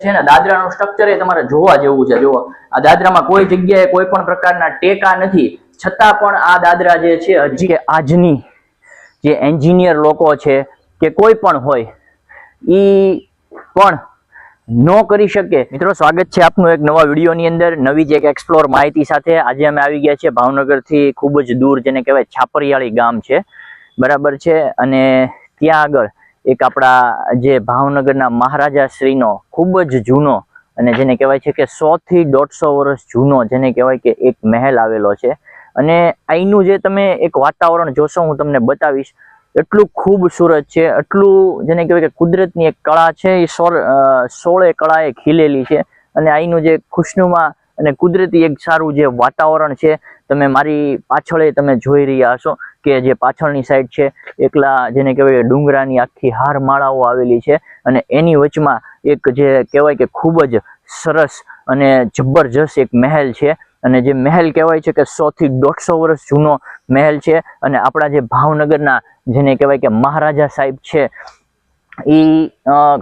છે ને, દાદરાનું સ્ટ્રક્ચર એ તમારે જોવા જેવું છે. જુઓ, આ દાદરામાં કોઈ જગ્યાએ કોઈ પણ પ્રકારના ટેકા નથી. છતાં પણ આ દાદરા જે છે, હજી આજની જે એન્જિનિયર લોકો છે કે કોઈ પણ હોય એ પણ ન કરી શકે. મિત્રો, સ્વાગત છે આપનું એક નવા વિડીયોની અંદર. નવી જ એક એક્સપ્લોર માહિતી સાથે આજે અમે આવી ગયા છીએ ભાવનગરથી ખૂબ જ દૂર, જેને કહેવાય છાપરિયાળી ગામ છે. બરાબર છે? અને ત્યાં આગળ એક આપણા જે ભાવનગરના મહારાજા શ્રીનો ખૂબ જ જૂનો અને જેને કહેવાય છે કે સોથી દોઢસો વર્ષ જૂનો જેને કહેવાય કે એક મહેલ આવેલો છે. અને અહીંનું જે તમે એક વાતાવરણ જોશો, હું તમને બતાવીશ, એટલું ખૂબસૂરત છે, એટલું જેને કહેવાય કે કુદરતની એક કળા છે, એ સોળ સોળે કળાએ ખીલેલી છે. અને અહીંનું જે ખુશનુમા અને કુદરતી એક સારું જે વાતાવરણ છે, તમે મારી પાછળ તમે જોઈ રહ્યા હશો. કે જે પાછળની સાઈડ છે, એકલા જેને કહેવાય ડુંગરાની આખી હાર માળાઓ આવેલી છે અને એની વચમાં એક જે કહેવાય કે ખૂબ જ સરસ અને જબરજસ્ત એક મહેલ છે અને જે મહેલ કહેવાય છે કે સોથી દોઢસો વર્ષ જૂનો મહેલ છે અને આપણા જે ભાવનગરના જેને કહેવાય કે મહારાજા સાહેબ છે, એ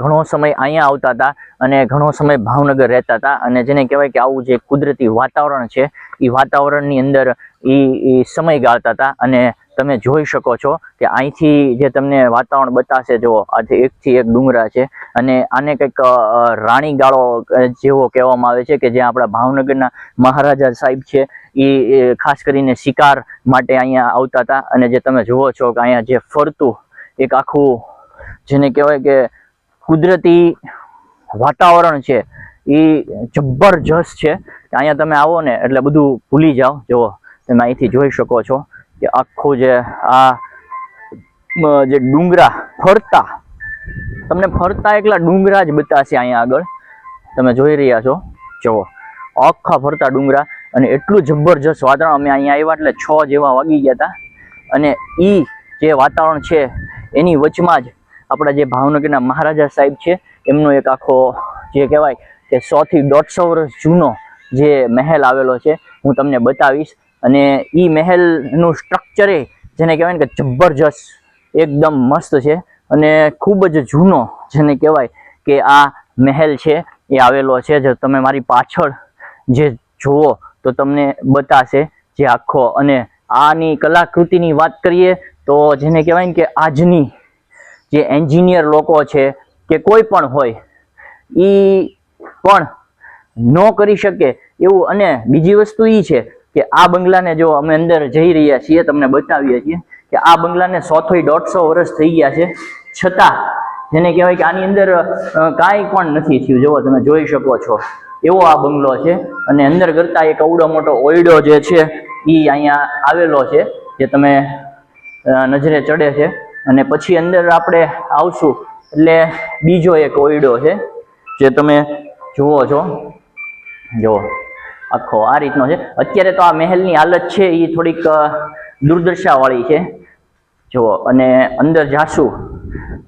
ઘણો સમય અહીંયા આવતા હતા અને ઘણો સમય ભાવનગર રહેતા હતા અને જેને કહેવાય કે આવું જે કુદરતી વાતાવરણ છે, એ વાતાવરણની અંદર એ સમય ગાળતા હતા અને તમે જોઈ શકો છો કે અહીંથી જે તમને વાતાવરણ બતાશે જો આજે એકથી એક ડુંગરા છે અને આને કંઈક રાણીગાળો રાણી ગાળો જેવો કહેવામાં આવે છે કે જ્યાં આપણા ભાવનગરના મહારાજા સાહેબ છે, એ ખાસ કરીને શિકાર માટે અહીંયા આવતા હતા. અને જે તમે જુઓ છો કે અહીંયા જે ફરતું એક આખું, જેને કહેવાય કે કુદરતી વાતાવરણ છે, એ જબરજસ્ત છે. અહીંયા તમે આવો ને એટલે બધું ભૂલી જાઓ. જુઓ, તમે અહીંથી જોઈ શકો છો. કે આખું જે આ જે ડુંગરા ફરતા, તમને ફરતા એકલા ડુંગરા જ બતાશે અહીંયા આગળ. તમે જોઈ રહ્યા છો? જુઓ. આખા ફરતા ડુંગરા અને એટલું જબરજસ્ત વાતાવરણ. અમે અહીંયા આવ્યા એટલે છ જેવા વાગી ગયા હતા. અને એ જે વાતાવરણ છે, એની વચમાં જ આપણા જે ભાવનગરના મહારાજા સાહેબ છે, એમનો એક આખો જે કહેવાય કે સો થી દોઢસો વર્ષ જૂનો જે મહેલ આવેલો છે, હું તમને બતાવીશ. અને એ મહેલનું સ્ટ્રક્ચરે જેને કહેવાય ને કે જબરજસ્ત, એકદમ મસ્ત છે. અને ખૂબ જ જૂનો જેને કહેવાય કે આ મહેલ છે, એ આવેલો છે. જો તમે મારી પાછળ જે જુઓ, તો તમને બતાશે જે આખો. અને આની કલાકૃતિની વાત કરીએ, તો જેને કહેવાય ને કે આજની જે એન્જિનિયર લોકો છે, કે કોઈ પણ હોય એ પણ ન કરી શકે એવું. અને બીજી વસ્તુ એ છે કે આ બંગલાને જો અમે અંદર જઈ રહ્યા છીએ, તમને બતાવીએ છીએ કે આ બંગલાને સોથોય દોઢસો વર્ષ થઈ ગયા છે. છતાં, જેને કહેવાય કે આની અંદર કાંઈ પણ નથી થયું. જુઓ, તમે જોઈ શકો છો. એવો આ બંગલો છે અને અંદર કરતા એક અવડો મોટો ઓયડો જે છે એ અહીંયા આવેલો છે, જે તમે નજરે ચડે છે. અને પછી અંદર આપણે આવશું, એટલે બીજો એક ઓયડો છે, જે તમે જુઓ છો. જુઓ. આખો આ રીતનો છે. અત્યારે તો આ મહેલની હાલત છે એ થોડીક દુર્દશાવાળી છે. જુઓ અને અંદર જાશું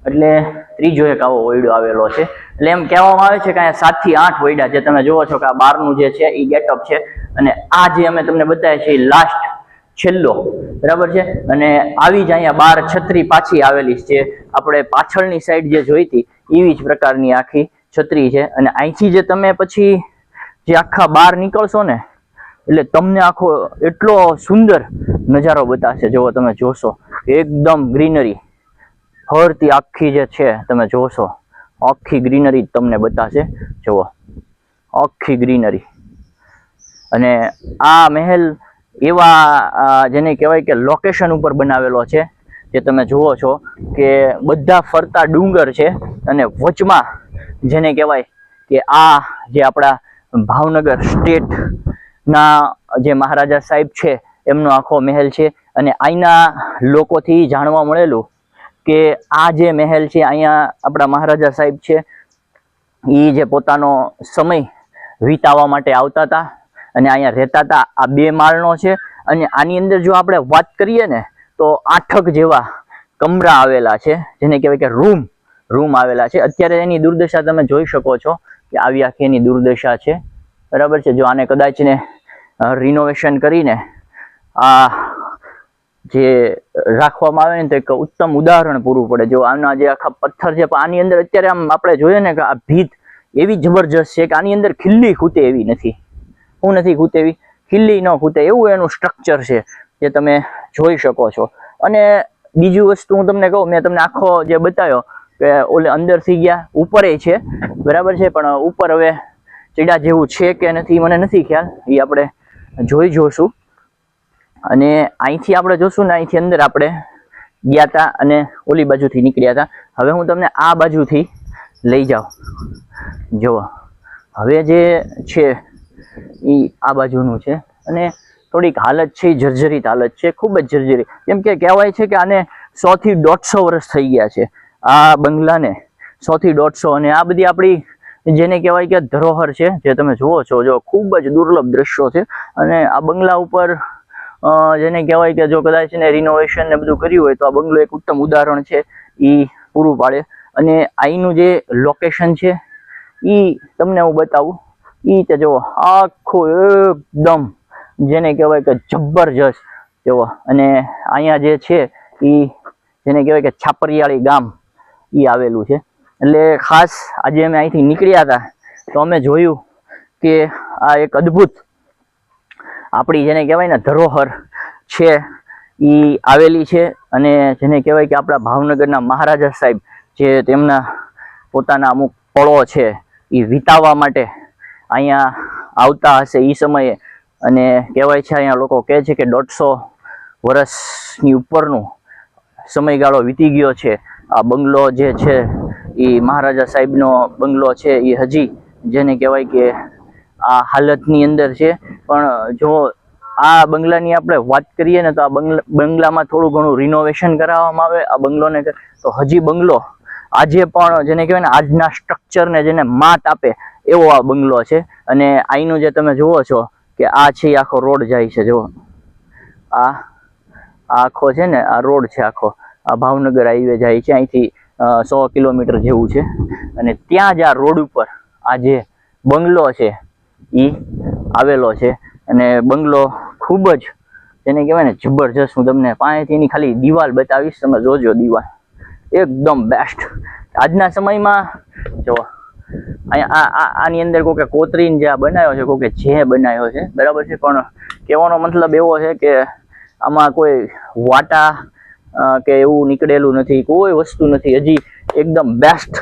એટલે ત્રીજો એક આવો ઓયડો આવેલો છે. એટલે એમ કહેવામાં આવે છે કે અહીંયા સાતથી આઠ ઓયડા જે તમે જુઓ છો કે આ બારનું જે છે એ ગેટઅપ છે. અને આ જે અમે તમને બતાવીએ છીએ લાસ્ટ છેલ્લો. બરાબર છે? અને આવી જ અહીંયા બાર છત્રી પાછી આવેલી છે. આપણે પાછળની સાઈડ જે જોઈતી એવી જ પ્રકારની આખી છત્રી છે. અને અહીંથી જે તમે પછી જે આખા બહાર નીકળશો ને, એટલે તમને આખો એટલો સુંદર નજારો બતાવશે જો તમે જોશો, એકદમ ગ્રીનરી. ફરતી આખી જે છે, તમે જોશો, આખી ગ્રીનરી તમને બતાવશે જુઓ, આખી ગ્રીનરી. અને આ મહેલ એવા જેને કહેવાય કે લોકેશન ઉપર બનાવેલો છે, જે તમે જુઓ છો કે બધા ફરતા ડુંગર છે અને વચમાં જેને કહેવાય કે આ જે આપણા ભાવનગર સ્ટેટના જે મહારાજા સાહેબ છે, એમનો આખો મહેલ છે અને અહીંના લોકોથી જાણવા મળેલું કે આ જે મહેલ છે, અહીંયા આપણા મહારાજા સાહેબ છે એ જે પોતાનો સમય વિતાવવા માટે આવતા હતા અને અહીંયા રહેતા હતા. આ બે માળનો છે અને આની અંદર જો આપણે વાત કરીએ ને, તો આઠક જેવા કમરા આવેલા છે, જેને કહેવાય કે રૂમ રૂમ આવેલા છે. અત્યારે એની દુર્દશા તમે જોઈ શકો છો. આવી આખી એની દુર્દશા છે. બરાબર છે? જો આને કદાચ ને રિનોવેશન કરીને આ જે રાખવામાં આવે ને તો એક ઉત્તમ ઉદાહરણ પૂરું પડે. જો આના જે આખા પથ્થર છે, પણ આની અંદર અત્યારે આમ આપણે જોઈએ ને કે આ ભીત એવી જબરજસ્ત છે કે આની અંદર ખીલ્લી ખૂતે એવી નથી. હું નથી ખૂતે એવી ખિલ્લી ન ખૂતે એવું એનું સ્ટ્રક્ચર છે જે તમે જોઈ શકો છો. અને બીજું વસ્તુ હું તમને કહું, મેં તમને આખો જે બતાવ્યો કે ઓલે અંદરથી ગયા, ઉપર એ છે, બરાબર છે, પણ ઉપર હવે ચીડા જેવું છે કે નથી, મને નથી ખ્યાલ, એ આપણે જોઈ જોશું. અને અહીંથી આપણે જોશું ને અહીંથી અંદર આપણે ગયા હતા અને ઓલી બાજુથી નીકળ્યા હતા હવે હું તમને આ બાજુથી લઈ જાઉં. જુઓ. હવે જે છે એ આ બાજુનું છે. અને થોડીક હાલત છે જર્જરિત હાલત છે, ખૂબ જ જર્જરિત. કેમ કે કહેવાય છે કે આને સોથી દોઢસો વર્ષ થઈ ગયા છે. આ બંગલાને સોથી દોઢસો અને આ બધી આપણી જેને કહેવાય કે ધરોહર છે, જે તમે જુઓ છો, જો ખૂબ જ દુર્લભ દ્રશ્યો છે. અને આ બંગલા ઉપર જેને કહેવાય કે જો કદાચ ને રિનોવેશન ને બધું કર્યું હોય તો આ બંગલો એક ઉત્તમ ઉદાહરણ છે એ પૂરું પાડે. અને અહીંનું જે લોકેશન છે એ તમને હું બતાવું. એ તે જુઓ આખો એકદમ જેને કહેવાય કે જબરજસ્ત. જુઓ અને અહીંયા જે છે એ જેને કહેવાય કે છાપરિયાળી ગામ. એ આવેલું છે. એટલે ખાસ આજે અમે અહીંથી નીકળ્યા હતા, તો અમે જોયું કે આ એક અદ્ભુત આપણી જેને કહેવાય ને ધરોહર છે એ આવેલી છે. અને જેને કહેવાય કે આપણા ભાવનગરના મહારાજા સાહેબ જે તેમના પોતાના અમુક પળો છે એ વિતાવવા માટે અહીંયા આવતા હશે એ સમયે. અને કહેવાય છે, અહીંયા લોકો કહે છે કે દોઢસો વર્ષની ઉપરનું સમયગાળો વીતી ગયો છે. આ બંગલો જે છે એ મહારાજા સાહેબનો બંગલો છે એ હજી જેને કહેવાય કે આ હાલતની અંદર છે. પણ જો આ બંગલાની આપણે વાત કરીએ ને તો આ બંગલા બંગલામાં થોડું ઘણું રિનોવેશન કરાવવામાં આવે આ બંગલોને તો હજી બંગલો આજે પણ જેને કહેવાય ને આજના સ્ટ્રક્ચરને જેને માત આપે એવો આ બંગલો છે. અને અહીંનું જે તમે જુઓ છો કે આ છે આખો રોડ જાય છે, જુઓ. આ આખો છે ને આ રોડ છે આખો. ભાવનગર હાઈવે જાય છે. અહીંથી સો કિલોમીટર જેવું છે. અને ત્યાં જ આ રોડ ઉપર આ જે બંગલો છે એ આવેલો છે. અને બંગલો ખૂબ જ, જેને કહેવાય ને, જબરજસ્ત. હું તમને પાસેથી એની ખાલી દિવાલ બતાવીશ. તમે જોજો દિવાલ. એકદમ બેસ્ટ આજના સમયમાં, જો આની અંદર કોકે કોતરીને જે આ બનાવ્યો છે, કોકે જે બનાવ્યો છે, બરાબર છે? પણ કહેવાનો મતલબ એવો છે કે આમાં કોઈ વાટા કે એવું નીકળેલું નથી, કોઈ વસ્તુ નથી. હજી એકદમ બેસ્ટ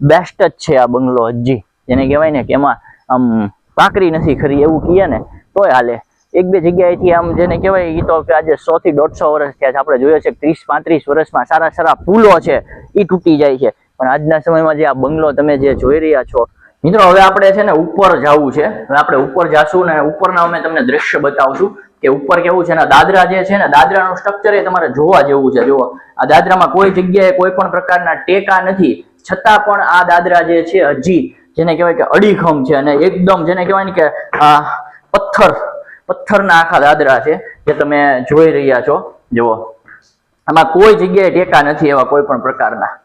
બેસ્ટ જ છે આ બંગલો હજી. જેને કહેવાય ને કે એમાં આમ પાકરી નથી ખરી એવું કહીએ ને, તોય હાલે. એક બે જગ્યાએથી આમ જેને કહેવાય એ તો કે આજે સો થી દોઢસો વર્ષ થયા છે. આપણે જોઈએ છે ત્રીસ, પાંત્રીસ વર્ષમાં સારા સારા પુલો છે એ તૂટી જાય છે. પણ આજના સમયમાં જે આ બંગલો તમે જે જોઈ રહ્યા છો, મિત્રો, હવે આપણે છે ને ઉપર જવું છે. હવે આપણે ઉપર જાશું ને ઉપરના અમે તમને દ્રશ્ય બતાવશું. કે ઉપર કેવું છે ને, દાદરા જે છે ને, દાદરાનું સ્ટ્રક્ચર એ તમારે જોવા જેવું છે. જુઓ, આ દાદરામાં કોઈ જગ્યાએ કોઈ પણ પ્રકારના ટેકા નથી. છતાં પણ આ દાદરા જે છે, હજી જેને કહેવાય કે અડીખમ છે અને એકદમ જેને કહેવાય ને કે, આ પથ્થર, પથ્થરના આખા દાદરા છે, જે તમે જોઈ રહ્યા છો. જુઓ, આમાં કોઈ જગ્યાએ ટેકા નથી એવા કોઈ પણ પ્રકારના.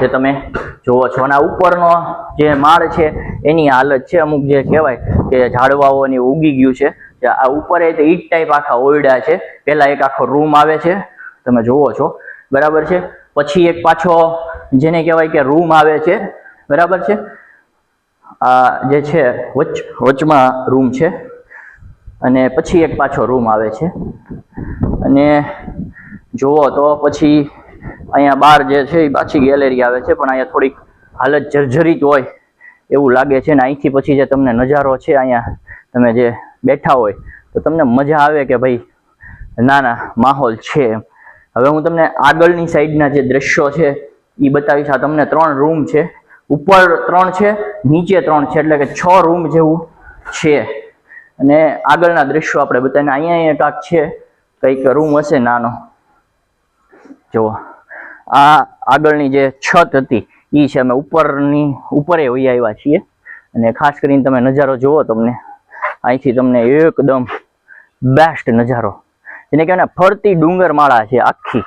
જે તમે જુઓ છો. અને ઉપરનો જે માળ છે, એની હાલત છે. અમુક જે કહેવાય કે ઝાડવાઓની ઉગી ગયું છે. આ ઉપર એ ઈટ ટાઈપ આખા ઓરડા છે. પેલા એક આખો રૂમ આવે છે. તમે જુઓ છો. બરાબર છે? પછી એક પાછો જેને કહેવાય કે રૂમ આવે છે. બરાબર છે? આ જે છે, વચ, વચમાં રૂમ છે. અને પછી એક પાછો રૂમ આવે છે. અને જુઓ તો પછી અહીંયા બહાર જે છે એ પાછી ગેલેરી આવે છે, પણ અહીંયા થોડીક હાલત જર્જરિત હોય એવું લાગે છે. ને અહીંથી પછી જે તમને નજારો છે, અહીંયા તમે જે બેઠા હોય, તો તમને મજા આવે કે ભાઈ ના ના માહોલ છે હવે હું તમને આગળની સાઈડના જે દ્રશ્યો છે એ બતાવીશ. આ તમને ત્રણ રૂમ છે. ઉપર ત્રણ છે, નીચે ત્રણ છે, એટલે કે છ રૂમ જેવું છે. અને આગળના દ્રશ્યો આપણે બતાવીને અહીંયા કાંક છે. કંઈક રૂમ હશે નાનો. જુઓ. આ આગળની જે છત હતી એ છે. અમે ઉપરની, ઉપરે વહી આવ્યા છીએ. અને ખાસ કરીને તમે નજારો જુઓ તમને. અહીંથી તમને એકદમ બેસ્ટ નજારો. જેને કહેવાય ફરતી ડુંગર માળા છે આખી.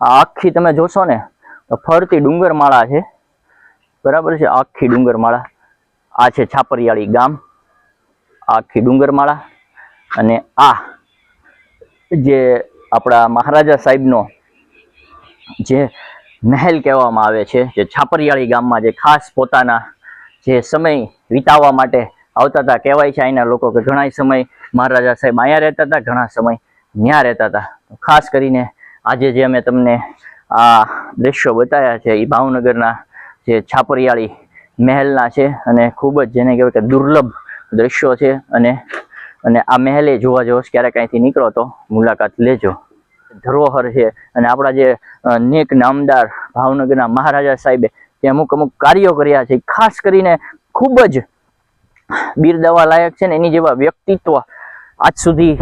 આ આખી તમે જોશો ને, તો ફરતી ડુંગર માળા છે. બરાબર છે, આખી ડુંગર માળા આ છે છાપરિયાળી ગામ. આખી ડુંગર માળા અને આ જે આપણા મહારાજા સાહેબનો જે મહેલ કહેવામાં આવે છે, જે છાપરિયાળી ગામમાં જે ખાસ પોતાના જે સમય વિતાવવા માટે આવતા હતા. કહેવાય છે અહીંના લોકો કે ઘણા સમય મહારાજા સાહેબ અહીંયા રહેતા હતા, ઘણા સમય ત્યાં રહેતા હતા. ખાસ કરીને આજે જે અમે તમને આ દ્રશ્યો બતાવ્યા છે એ ભાવનગરના જે છાપરિયાળી મહેલના છે અને ખૂબ જ જેને કહેવાય કે દુર્લભ દ્રશ્યો છે અને અને આ મહેલે જોવા જવો ક્યારેક અહીંથી નીકળો તો મુલાકાત લેજો. ધરોહર છે અને આપણા જે નેક નામદાર ભાવનગરના મહારાજા સાહેબે જે અમુક અમુક કાર્યો કર્યા છે. ખાસ કરીને ખૂબ જ બિરદાવા લાયક છે ને એની જેવા વ્યક્તિત્વ આજ સુધી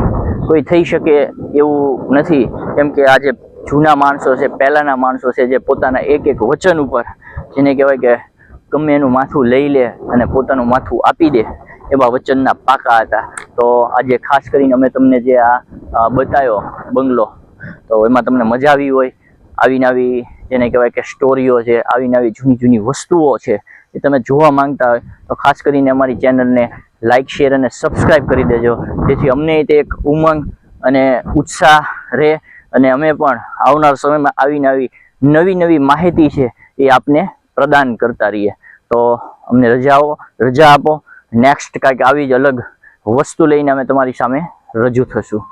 કોઈ થઈ શકે એવું નથી. કેમ કે આજે જૂના માણસો છે, પહેલાંના માણસો છે, જે પોતાના એક એક વચન ઉપર, જેને કહેવાય કે ગમે એનું માથું લઈ લે અને પોતાનું માથું આપી દે, એવા વચનના પાકા હતા. તો આજે ખાસ કરીને અમે તમને જે આ બતાવ્યો બંગલો, તો એમાં તમને મજા આવી હોય. આવી નવી જેને કહેવાય કે સ્ટોરીઓ છે, આવી નવી જૂની જૂની વસ્તુઓ છે એ તમે જોવા માંગતા હોય, તો ખાસ કરીને અમારી ચેનલને લાઇક શેર અને સબસ્ક્રાઈબ કરી દેજો. જેથી અમને તે એક ઉમંગ અને ઉત્સાહ રહે અને અમે પણ આવનાર સમયમાં આવીને આવી નવી નવી માહિતી છે એ આપને પ્રદાન કરતા રહીએ. તો અમને રજાઓ રજા આપો. નેક્સ્ટ કાંઈક આવી જ અલગ વસ્તુ લઈને અમે તમારી સામે રજૂ થશું.